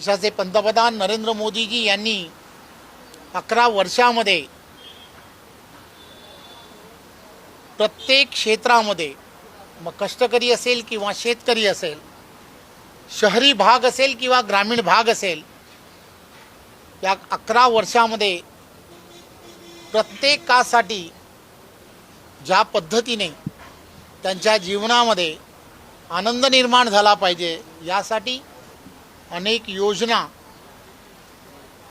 देशाचे पंतप्रधान नरेंद्र मोदीजी यांनी अकरा वर्षामध्ये प्रत्येक क्षेत्रामध्ये मग कष्टकरी असेल किंवा शेतकरी असेल शहरी भाग असेल किंवा ग्रामीण भाग असेल या अकरा वर्षामध्ये प्रत्येकासाठी ज्या पद्धतीने त्यांच्या जीवनामध्ये आनंद निर्माण झाला पाहिजे यासाठी अनेक योजना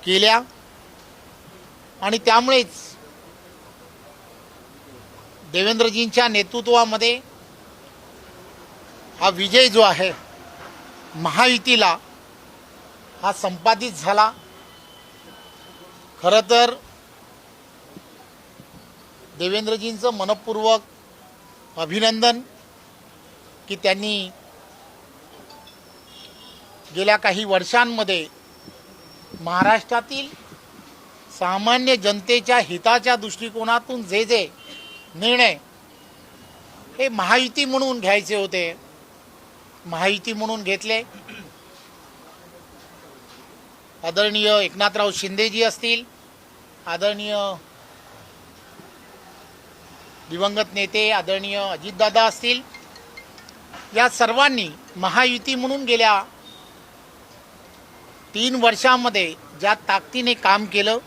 केल्या आणि त्यामुळेच देवेंद्रजींच्या नेतृत्वामध्ये हा विजय जो आहे महायुतीला हा संपादित झाला. खरं तर देवेंद्रजींचं मनपूर्वक अभिनंदन की त्यांनी गेल्या काही वर्षांमध्ये महाराष्ट्रातील सामान्य जनतेच्या हिताच्या दृष्टिकोनातून जे जे निर्णय हे महायुती म्हणून घ्यायचे होते महायुती म्हणून घेतले. आदरणीय एकनाथराव शिंदेजी असतील आदरणीय दिवंगत नेते आदरणीय अजितदादा असतील या सर्वांनी महायुती म्हणून गेल्या तीन वर्षामध्ये ज्या ताकदीने काम केलं